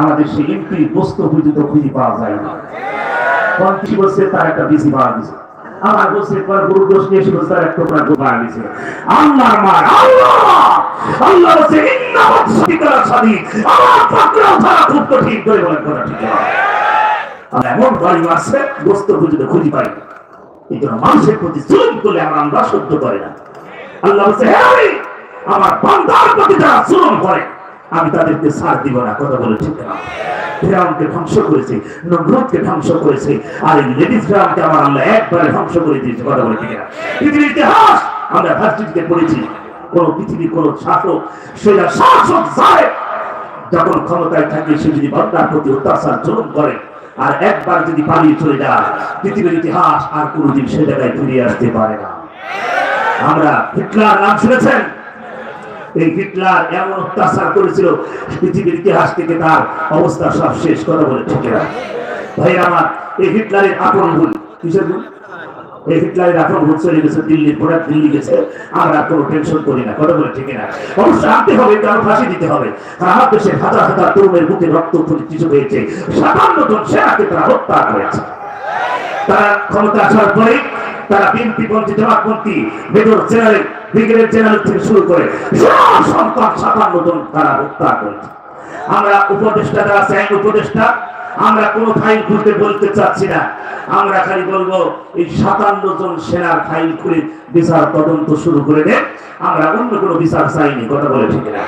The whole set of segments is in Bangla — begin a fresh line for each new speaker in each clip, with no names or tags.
আমাদের সেই এমপি বস্তু পর্যন্ত খুঁজে পাওয়া যায় না। তার তার করে না। পাই মানুষের প্রতি জুলুম করলে আমরা আমরা সহ্য করে না। আল্লাহ আমার বান্দার প্রতি যারা জুলুম করে আমি তাদেরকে ছাড় দিব না, কথা বলে ঠিক না। ফেরাউনকে ধ্বংস করেছে নমরুদকে ধ্বংস করেছে, আর এই লেডিস ফেরাউনকে আমার আল্লাহ একবারে ধ্বংস করে দিয়েছে, কথা বলে ঠিক না। পৃথিবীর ইতিহাস আমরা ভার্সিটিতে পড়েছি, কোন কোন শাসক সেটা শাসক যায়, যখন ক্ষমতায় থাকে, সে যদি বান্দার প্রতি অত্যাচার, জুলুম করে, আর একবার যদি পালিয়ে চলে যায়, পৃথিবীর ইতিহাস আর কোনোদিন সে জায়গায় ফিরে আসতে পারে না। আমরা হিটলার নাম শুনেছেন? এই হিটলার এমন অত্যাচার করেছিল, পৃথিবীর ইতিহাস থেকে তার অবস্থা সব শেষ কথা বলে ঠিক না। ভাই আমার, এই হিটলারের আপন ভুল। কিসের ভুল? করি হবে আমার কিছু হয়েছে। তারা তারা ক্ষমতা আসার পরে তারা বিএনপি পন্থী জামাতপন্থী মেজর জেনারেল ব্রিগেডিয়ার জেনারেল থেকে শুরু করে সব সন্তান সাতান্ন জন তারা হত্যা করেছে। আমরা উপদেষ্টা যারা আছি উপদেষ্টা, আমরা কোনো ফাইল খুলতে বলতে চাচ্ছি না। আমরা খালি বলব, এই সাতান্ন জন সেনার ফাইল খুলে বিচার তদন্ত শুরু করে দেন আমরা অন্য কোনো বিচার চাইনি, কথা বলে ঠিক না।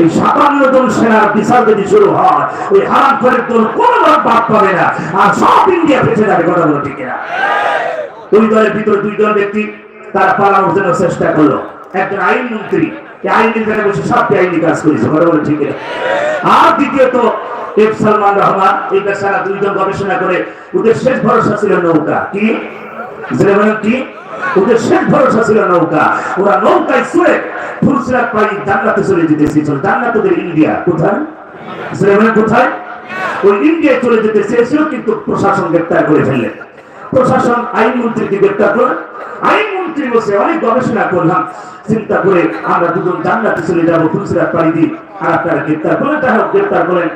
এই সাতান্ন জন সেনার বিচার যদি শুরু হয়, ওই হারাম ফেরের দল কোনো বাদ পাবে না। আর সব ইন্ডিয়া ফেসে যাবে, কথা বলে ঠিক না। দুই দলের ভিতরে দুইজন ব্যক্তি তারা পালানোর জন্য চেষ্টা করল। একজন আইন মন্ত্রী ওদের শেষ নৌকা। ওরা নৌকায় চলে যেতে ওদের ইন্ডিয়া। কোথায়? কোথায়? ওই ইন্ডিয়ায় চলে যেতে চেয়েছিল কিন্তু প্রশাসন গ্রেপ্তার করে ফেললেন। প্রশাসন, আইন মন্ত্রীকে গ্রেপ্তার করে, আইন মন্ত্রী বসে অনেক গবেষণা করলাম। চিন্তা করে আমরা দুজন জান্নাতে চলে যাব, তুলসিরাত পাড়ি দিই আর আপনারা গ্রেপ্তার করলেন তাই হোক, গ্রেপ্তার করেন।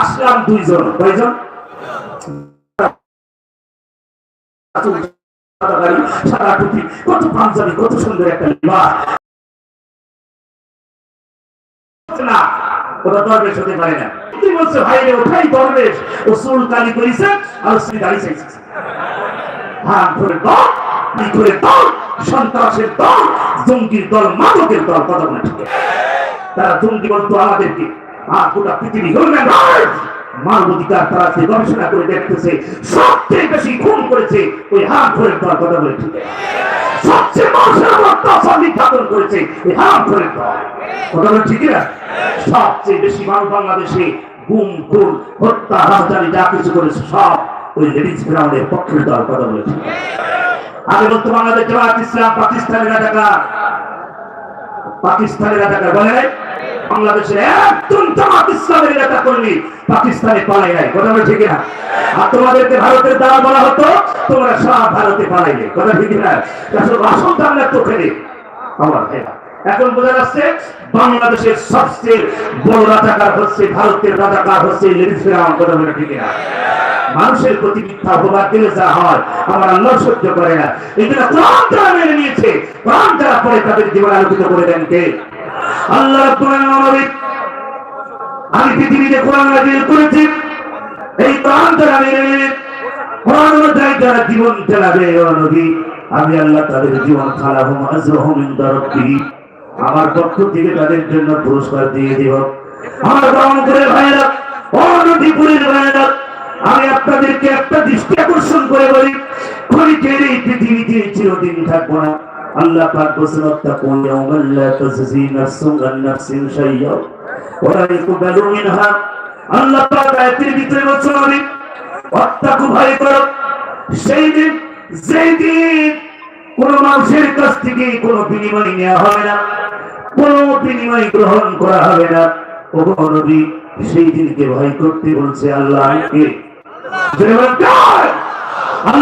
আসলাম দুইজন। কয়জন? টুপি কত কত সুন্দর একটা আর হাত দল দল, সন্ত্রাসের দল, জঙ্গির দল, মাদকের দল, কথা বলে ঠিক। তারা জঙ্গি বলতো আমাদেরকে, আর গোটা পৃথিবী রাইটস মানবাধিকার তারা গবেষণা করে দেখতেছে, সবচেয়ে বেশি খুন করেছে, ওই হাত ধরে দল, কথা বলে ঠিক। সবচেয়ে মানুষের অত্যাচার নির্যাতন করেছে, ওই হাত ধরে দল। কথা বলে ঠিক না? সবচেয়ে বেশি মানুষ বাংলাদেশে গুম, খুন, হত্যা, রাজধানী, যা কিছু করেছে, সব ওই লেডিস গ্রাউন্ডের পক্ষের দল কথা বলে ঠিক আছে। আগে বলতো বাংলাদেশ জামাত ইসলাম পাকিস্তানের রাজাকার পাকিস্তানের রাজাকার বলে নাই? বাংলাদেশের একজন জামাত ইসলামের নেতা কর্মী পাকিস্তানে পালাই নাই। কথা বলে ঠিক না আর তোমাদেরকে ভারতের দ্বারা বলা হতো, তোমরা সব ভারতে পালাইলে। কথা ঠিক না আসলে আসল দামটা তো ফেলে আমার এখন বোঝা যাচ্ছে, বাংলাদেশের সবচেয়ে বড় রাজাকার হচ্ছে ভারতের রাজাকার হচ্ছে লেডিস ফেরাউন কথা বলে ঠিক না মানুষের প্রতি মিথ্যা অপবাদ দিলে যা হয়, আমার আল্লাহ সহ্য করে না। জন্য কোরআন যারা মেনে নিয়েছে। কোরআন যারা পরে তাদের জীবন আলোকিত করে দেন কে? আল্লাহ আমি পৃথিবীতে কোরআন নাজিল করেছি। এই কোরআন যারা মেনে নেবে কোরআন অনুযায়ী যারা জীবন চালাবে নবী, আমি আল্লাহ তাদের জীবন খালাহুম আজরহুম ইনদা রাব্বিহি। আমার পক্ষ থেকে তাদের জন্য পুরস্কার দিয়ে দেব। আমার ব্রাহ্মণপুরের ভাইয়েরা, ও নদীপুরের ভাইয়েরা আমি আপনাদেরকে একটা দৃষ্টি আকর্ষণ করে বলি ক্ষণিকের এই পৃথিবীতে চিরদিন থাকব না। আল্লাহ পাক বলছেন ওয়াত্তাকুন ইয়াওমান লা তাজজি নাফসুন আন নাফসিন শাইয়্যা ওয়া লা ইকবালু মিনহা। আল্লাহ পাক আয়াতের ভিতরে বলছেন, আমি ওয়াত্তাকু ভয় করো। সেই দিন, যেই দিন কোন মানুষের কাছ থেকে কোনো বিনিময় নেওয়া হবে না, কোন বিনিময় গ্রহণ করা হবে না। ও নবী, সেই দিনকে ভয় করতে বলছে আল্লাহ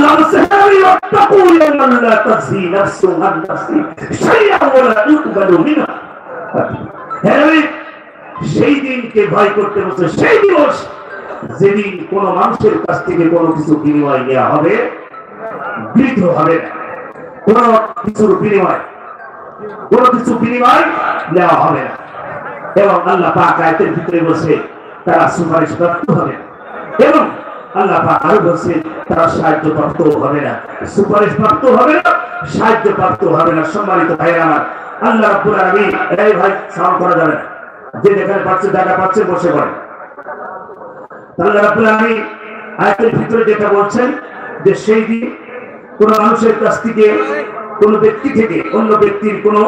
বলছে, "হ্যাঁ, ওয়াত্তাকু ইয়াওমান লা তাজজি নাফসুন আন নাফসিন শাইয়্যান ওয়া লা ইউকবালু হ্যাঁ, সেই দিনকে ভয় করতে বলছে সেই দিবস যেদিন কোন মানুষের কাছ থেকে কোনো কিছু বিনিময় নেওয়া হবে বৃদ্ধ হবে কোন কিছুর বিনিময় কোন কিছু বিনিময় নেওয়া হবে না। এবং আল্লাহ পাক আয়াতের ভিতরে বসে তারা সুপারিশ প্রাপ্ত হবে। এবং আল্লাহ আরও বলছে তারা সাহায্য প্রাপ্ত হবে না। সুপারিশ প্রাপ্ত হবে না সাহায্য প্রাপ্ত হবে না। সম্মানিত ভাই আমার, আল্লাহ এই ভাই করা যাবে না। যে পাচ্ছে পাচ্ছে, বসে পড়ে। আল্লাহ আয়াতের ভিতরে যেটা বলছেন, যে সেই দিন কোন মানুষের কাছ থেকে, কোন ব্যক্তি থেকে অন্য ব্যক্তির কোনো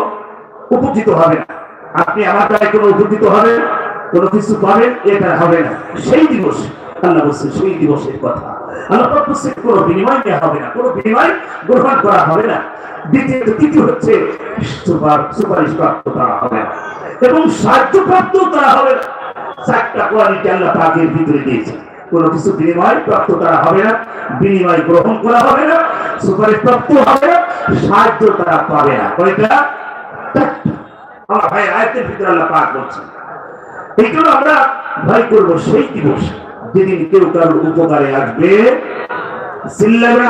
উপকৃত হবে না। আপনি আমার কোনো উপকৃত হবে, কোনো কিছু পাবেন, এটা হবে না। সেই দিবস আল্লাহ বলছে সেই দিবসের কথা। আল্লাহ কোনো বিনিময় দেওয়া হবে না, কোনো বিনিময় গ্রহণ করা হবে না। দ্বিতীয়ত, তৃতীয় হচ্ছে, সুপার সুপারিশ প্রাপ্ত করা হবে। না এবং সাহায্য প্রাপ্ত হবে না। চারটা কোয়ালিটি আল্লাহ পাকের ভিতরে দিয়েছে। কোনো কিছু বিনিময় প্রাপ্ত করা হবে না, বিনিময় গ্রহণ করা হবে না সুপারিশ প্রাপ্ত হবে না, সাহায্য তারা পাবে না। কয়টা। আমার ভাই আয়তের ভিতরে আল্লাহ পাক বলছেন। এই জন্য আমরা ভয় করব সেই দিবস। যেদিন কেউ কারোর উপকারে আসবে?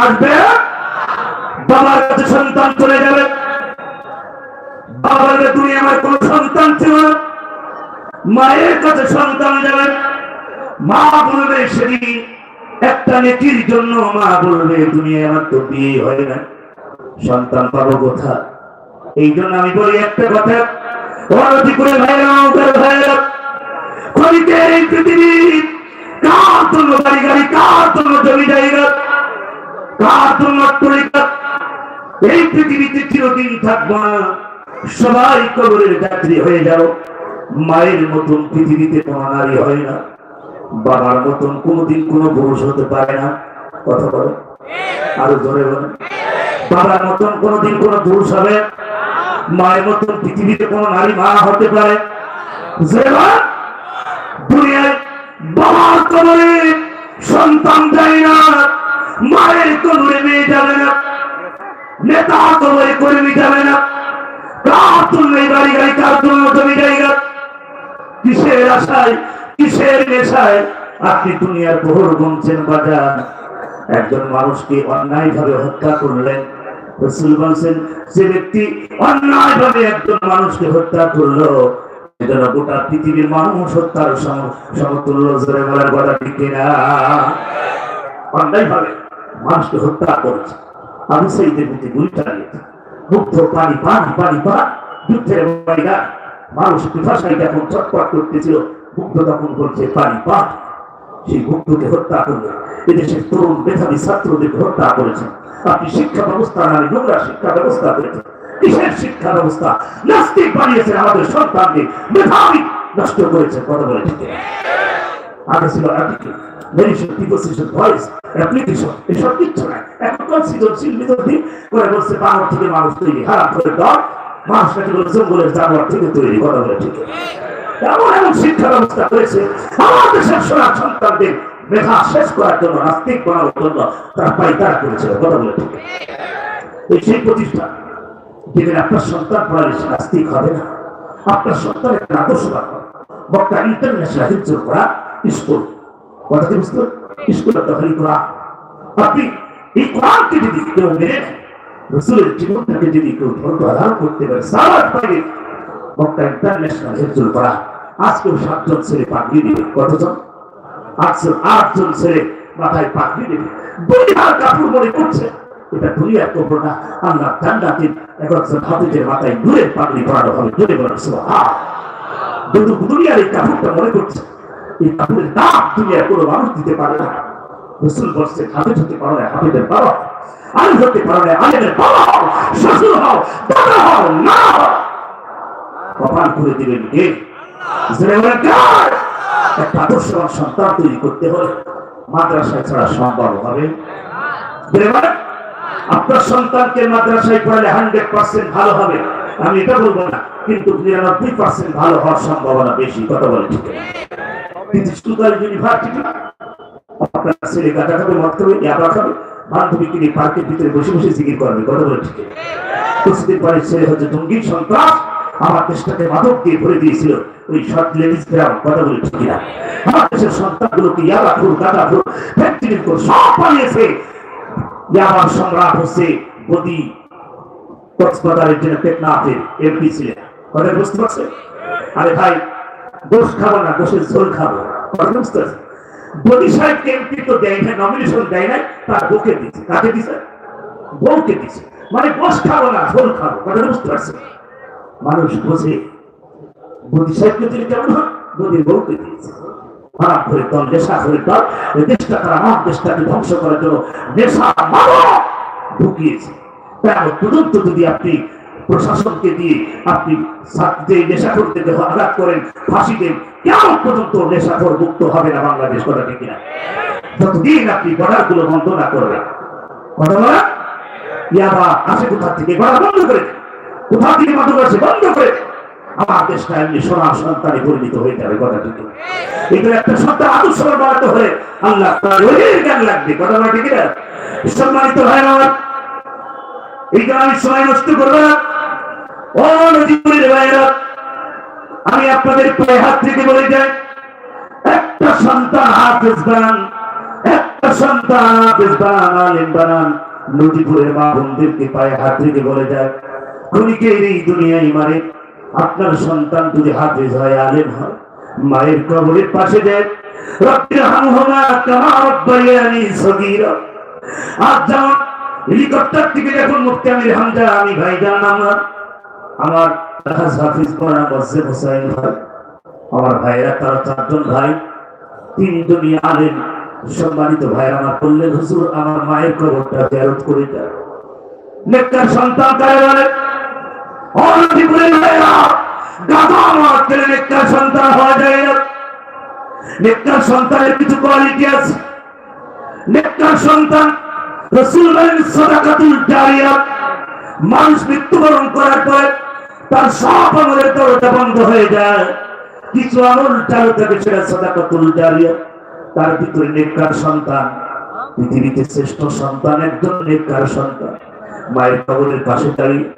আসবে? বাবার কাছে সন্তান চলে যাবে। বাবার তুমি আমার কোন সন্তান ছিল মায়ের কাছে সন্তান যাবে। মা বলবে, সেদিন একটা নেকির জন্য মা বলবে তুমি আমার তো বিয়ে হয় না। সন্তান পাবো কোথা এই জন্য আমি বলি একটা কথা অনতি করে ভাইরা ভাইরা? খনিতে এই পৃথিবী কার জন্য বাড়ি গাড়ি, কার জন্য জমি জায়গা, কার জন্য তরিকা এই পৃথিবীতে চিরদিন থাকব না। সবাই কবরের যাত্রী হয়ে যাও। মায়ের মতন পৃথিবীতে কোনো নারী হয় না। বাবার মতন কোনোদিন কোনো পুরুষ হতে পারে না। কথা বলে। আরও জোরে বলে। বাবার মতন কোনোদিন কোনো পুরুষ হবে মায়ের মতন পৃথিবীতে কোনো নারী মা হতে পারে দুনিয়ায় বাবার কবরে সন্তান যায় না, মায়ের কবরে মেয়ে যাবে না, নেতা কবরে কর্মী যাবে না কার জন্য বাড়ি গাড়ি কার জন্য জমি জায়গা। কিসের আশায়, কিসের নেশায়? আপনি দুনিয়ার প্রহর গুনছেন বাজার। একজন মানুষকে অন্যায় ভাবে হত্যা করলেন। রসুল বলছেন, যে ব্যক্তি অন্যায় ভাবে একজন মানুষকে হত্যা করল গোটা পৃথিবীর মানুষ হত্যার সম- সমতুল্য জোরে বলার কথা ঠিক অন্যায় ভাবে মানুষকে হত্যা করেছে। আমি পানি পানি পানি, পান, যুদ্ধের মানুষ যখন করতেছিল, মুগ্ধ তখন পানি, পান। সেই মুগ্ধকে হত্যা করলেন। এদেশের তরুণ মেধাবী ছাত্রদেরকে হত্যা করেছেন। আপনি শিক্ষা ব্যবস্থা, নারী নোংরা শিক্ষা ব্যবস্থা করেছেন। কিসের শিক্ষা ব্যবস্থা নাস্তিক বানিয়েছেন আমাদের সন্তানকে। মেধাবী নষ্ট করেছেন, কথা বলে ঠিক আগে ছিল করেছে মেধা শেষ করার জন্য জন্য তারা করেছিল, কথা বলে ঠিক এই সেই প্রতিষ্ঠান যেখানে আপনার সন্তান পড়ালে সে নাস্তিক হবে না, আপনার সন্তানের একটা আদর্শ রাখবে বক্তা ইন্টারন্যাশনাল হিফজুল কোরআন স্কুল। কথা বুঝতে স্কুল দখলি কোরআন। আপনি এই কোরআনকে যদি কেউ মেনে রসুলের জীবনটাকে যদি কেউ ধৈর্য আধার করতে পারে সারা বক্তা ইন্টারন্যাশনাল কোরআন। আজকেও সাতজন ছেলে দিবে। কতজন? আটজন ছেলে মাথায় পাগড়ি দেবে। দুনিয়ার কাপড় মনে করছে। এটা দুনিয়ার কাপড় না। আল্লাহ জান্নাতে একজন হাফিজের মাথায় নূরের পাগড়ি পরানো হবে। কিন্তু দুনিয়ার এই কাপড়টা মনে করছে, এই কাপড়ের দাম দুনিয়ার কোনো মানুষ দিতে পারে না। রসুল হতে পারো না বাবা। হতে পারো না, আলিমের বাবা হও, শ্বশুর হও, দাদা হও কপাল করে দিবেন কে? একটা সন্তান তৈরি করতে হলে মাদ্রাসায় ছাড়া সম্ভব হবে। আপনার সন্তানকে মাদ্রাসায় পড়ালে হান্ড্রেড পার্সেন্ট ভালো হবে। আমি এটা বলব না, কিন্তু নিরানব্বই পার্সেন্ট ভালো হওয়ার সম্ভাবনা বেশি, কথা বলে আমার দেশের সন্তানগুলোকে ইয়াবা খুর গাঁদা খুর ফ্যাক্টরি করে সব পালিয়েছে। ইয়াবার সম্রাট হচ্ছে গদি কক্সবাজারের জন্য টেকনাফের এমপি ছিলেন। কথা বুঝতে পারছে আরে ভাই দোষ খাব না দোষের ঝোল খাব। কথা বুঝতে পারছে বডি সাহেবকে এমপি তো দেয় না নমিনেশন দেয় তার বউকে দিচ্ছে কাকে দিছে বউকে দিচ্ছে মানে দোষ খাব না, ঝোল খাব। কথা বুঝতে পারছে মানুষ বোঝে বডি সাহেবকে দিলে কেমন হয় বডির বউকে দিয়েছে। খারাপ করে দল নেশা করে দল দেশটা তারা আমার দেশটাকে ধ্বংস করার জন্য নেশা মানব ঢুকিয়েছে। পর্যন্ত যদি আপনি প্রশাসনকে দিয়ে আপনি আঘাত করেন, ফাঁসি দেন, কেমন পর্যন্ত নেশাখোর মুক্ত হবে না বাংলাদেশ কথা ঠিক না যতদিন আপনি বর্ডারগুলো বন্ধ না করবেন, কথা বলা ইয়াবা, আসে কোথা থেকে? বর্ডার বন্ধ করে। কোথা থেকে মাদক আসে বন্ধ করে। আমার সোনার সন্তানে পরিণত হয়ে যাবে, কথা এগুলো একটা সন্তান আদর্শ বাড়াতে হলে আল্লাহ জ্ঞান লাগবে ঠিক না সম্মানিত হয় না এই আমি সময় নষ্ট করব আমি আপনাদের পায়ে হাত থেকে বলে যাই একটা সন্তান হাফেজ বানান, একটা সন্তান হাফেজ বানান, আলেম বানান। নদীপুরের মা বোনদেরকে পায়ে হাত থেকে বলে যায় ক্ষণিকের এই দুনিয়ায় মারে। আপনার সন্তান যদি হাফেজ হয়, আলেম হয়, মায়ের কবরের পাশে হামজা, আমি ভাই আমার। আমার মসজিদ হোসাইন ভাই, আমার চারজন ভাই আলেন আমার মায়ের কবরটা জেরত করে দেয় সন্তান কারে বলে মানুষ মৃত্যুবরণ করার পরে তার সব আমলের দরজা বন্ধ হয়ে যায়। কিছু আমল চালু থাকে, সেটা সদাকাতুল জারিয়া। তার ভিতরে নেককার সন্তান। পৃথিবীতে শ্রেষ্ঠ সন্তান একজন নেককার সন্তান। মায়ের কবরের পাশে দাঁড়িয়ে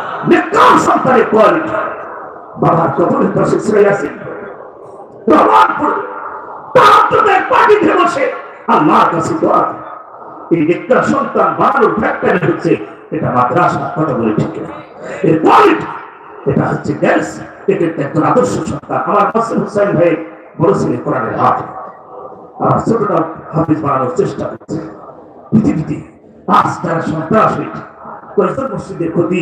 নেককার সন্তানের কোয়ালিটি বাবার কবরের পাশে ছেড়ে আছে বাবার তার জন্য পানিতে বসে, আল্লাহর কাছে দোয়া এই একটা সন্তান বানানোর ফ্যাক্টরি হচ্ছে, এটা মাদ্রাসা কথা বলে ঠিক না এর কোয়ালিটি, এটা হচ্ছে গ্যাস এটা একজন আদর্শ সন্তান। আমার কাসিম হুসাইন ভাই বলেছিলেন কোরআনের হাত। আর ছোটটা হাফিজ বানানোর চেষ্টা করছে। পৃথিবীতে আজ তারা সন্ত্রাস হয়েছে, কয়েকজন মসজিদের ক্ষতি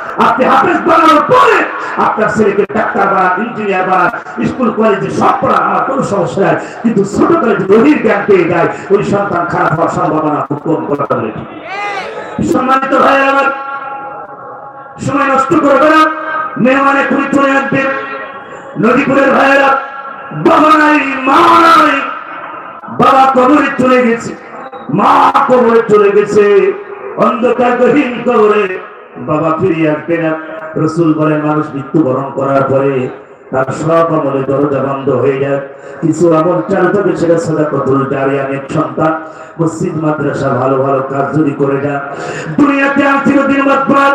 আপনি হাফেজ বানানোর পরে আপনার ছেলেকে ডাক্তার বানান ইঞ্জিনিয়ার বানান, স্কুল কলেজে সব পড়ান, আমার কোনো সমস্যা নাই। কিন্তু ছোট কলেজে গভীর জ্ঞান পেয়ে যায়, ওই সন্তান খারাপ হওয়ার সম্ভাবনা খুব কম কথা বলে সম্মানিত ভাই আমার, সময় নষ্ট করবে না। মেহমানে খুবই চলে আসবে। নদীপুরের ভাইয়েরা বাবা নাই মা নাই বাবা কবরে চলে গেছে। মা কবরে চলে গেছে। অন্ধকার গহীন কবরে। বাবা ফিরিয়ে আসবে না। রসুল বলে মানুষ মৃত্যুবরণ করার পরে তার সব আমলে দরজা বন্ধ হয়ে যায় কিছু আমল চালু থাকে সেটা সদা কতুল জারিয়া, নেক সন্তান। মসজিদ, মাদ্রাসা, ভালো ভালো কাজ যদি করে যান। দুনিয়াতে আর চিরদিন বাদ।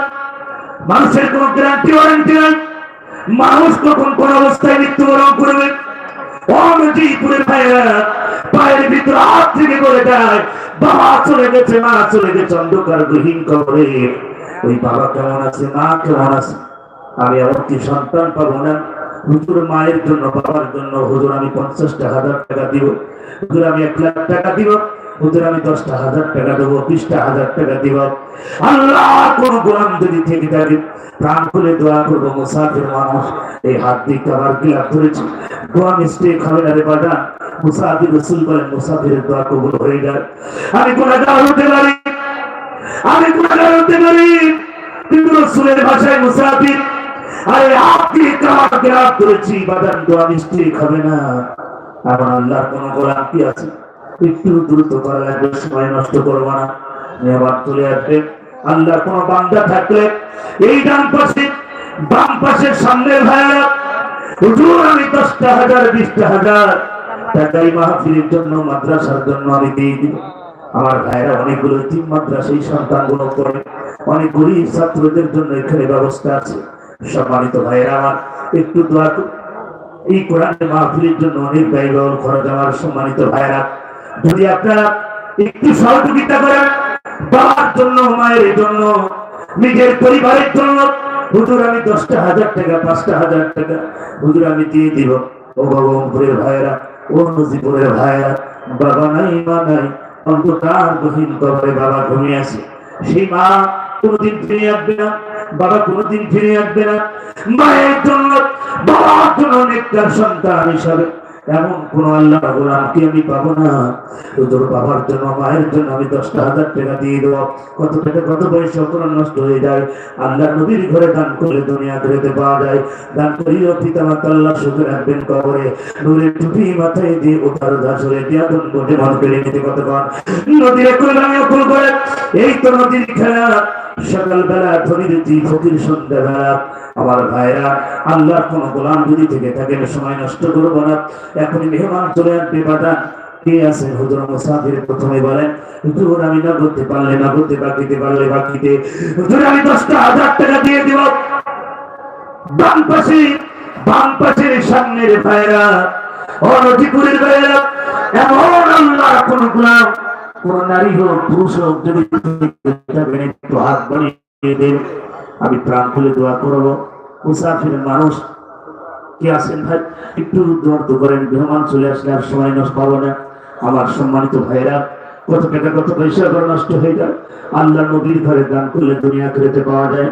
মানুষের কোন গ্যারান্টি ওয়ারেন্টি নাই। মানুষ কখন কোন অবস্থায় মৃত্যুবরণ করবে? বাবা চলে গেছে, মা চলে গেছে। অন্ধকার গহীন কবরে ওই বাবা কেমন আছে, মা কেমন আছে? আমি এমন কি সন্তান পাবো না? হুজুর মায়ের জন্য, বাবার জন্য, হুজুর আমি পঞ্চাশটা হাজার টাকা দিব। হুজুর আমি এক লাখ টাকা দিব। হুজুর আমি দশটা হাজার টাকা দেবো, বিশটা হাজার টাকা দিব। আল্লাহ, কোন গোলাম যদি থেকে থাকে, প্রাণ খুলে দোয়া করব, মুসাফির মানুষ, এই হাত দিয়ে কাবার গিলাপ ধরেছি দোয়া মিষ্টি খাবে না রে বাজা মুসাফির রসুল বলেন, মুসাফিরের দোয়া কবুল হয়ে যায়। আমি গুণাগার হতে পারি আমি হতে পারি? কিন্তু রসুলের ভাষায় মুসাফির। আরে আপনি গিলাপ ধরেছি বাদান দোয়া মিষ্টি খাবে না। আমার আল্লাহর কোন গোলাম কি আছে? একটু দ্রুত করা লাগবে সময় নষ্ট করব না। মেহমান চলে আল্লাহর কোন বান্দা থাকলে এই ডান পাশে, বাম পাশের সামনের ভাইরা হুজুর, আমি দশটা হাজার, বিশটা হাজার টাকাই মাহফিলের জন্য, মাদ্রাসার জন্য আমি দিয়ে দিব। আমার ভাইরা অনেকগুলো তিন মাদ্রাসাই সন্তানগুলো করে, অনেক গরিব ছাত্রদের জন্য এখানে ব্যবস্থা আছে। সম্মানিত ভাইরা আমার একটু দোয়া এই কোরআনের মাহফিলের জন্য অনেক ব্যয়বহুল খরচ আমার সম্মানিত ভাইরা যদি আপনারা একটু সহযোগিতা করেন, বাবার জন্য, মায়ের জন্য, নিজের পরিবারের জন্য, হুজুর, আমি দশটা হাজার টাকা, পাঁচটা হাজার টাকা হুজুর, আমি দিয়ে দিব। ও ভগবানপুরের ভাইরা ও নজিপুরের ভাইরা বাবা নাই, মা নাই বাবা ঘুমিয়ে মা কোনোদিন ফিরে আসবে না, বাবা কোনোদিন ফিরে আসবে না। মায়ের জন্য, বাবার জন্য সন্তান হিসাবে এমন কোন আল্লাহ গোলামকে আমি পাবো না। তোর বাবার জন্য, মায়ের জন্য আমি দশটা হাজার টাকা দিয়ে দেবো। কত টাকা কত পয়সা কোনো নষ্ট হয়ে যায়। আল্লাহ নবীর ঘরে দান করলে দুনিয়া ঘুরেতে পাওয়া যায়। দান করিও পিতা মাতা আল্লাহ সুখে রাখবেন কবরে। নূরের টুপি মাথায় দিয়ে ওঠার ধাসরে দিয়াদন বটে মন করে নিতে কতক্ষণ নদীর করে। এই তো নদীর খেলা। সকালবেলা ধনী রুচি ফকির সন্ধ্যাবেলা, আমার ভাইরা, আল্লাহর কোন গোলাম যদি থেকে থাকেন, সময় নষ্ট করব না। এখনই মেহমান চলে আসবে বাদান কে হুজুর মুসাফির প্রথমে বলেন, হুজুর, আমি না করতে পারলে না করতে বাকিতে পারলে বাকিতে। হুজুর, আমি দশটা হাজার টাকা দিয়ে দিব। সামনের ভাইরা ভাইরা এমন আল্লাহ কোন গোলাম কোন নারী হোক, পুরুষ হোক, যদি একটু হাত বাড়িয়ে দেন, আমি প্রাণ খুলে দোয়া করব। মুসাফির মানুষ কি আছেন ভাই? একটু দোয়ার করেন, মেহমান চলে আসলে আর সময় নষ্ট পাবো না। আমার সম্মানিত ভাইরা কত টাকা, কত পয়সা করে নষ্ট হয়ে যায়। আল্লাহ নবীর ঘরে দান করলে দুনিয়া খেতে পাওয়া যায়।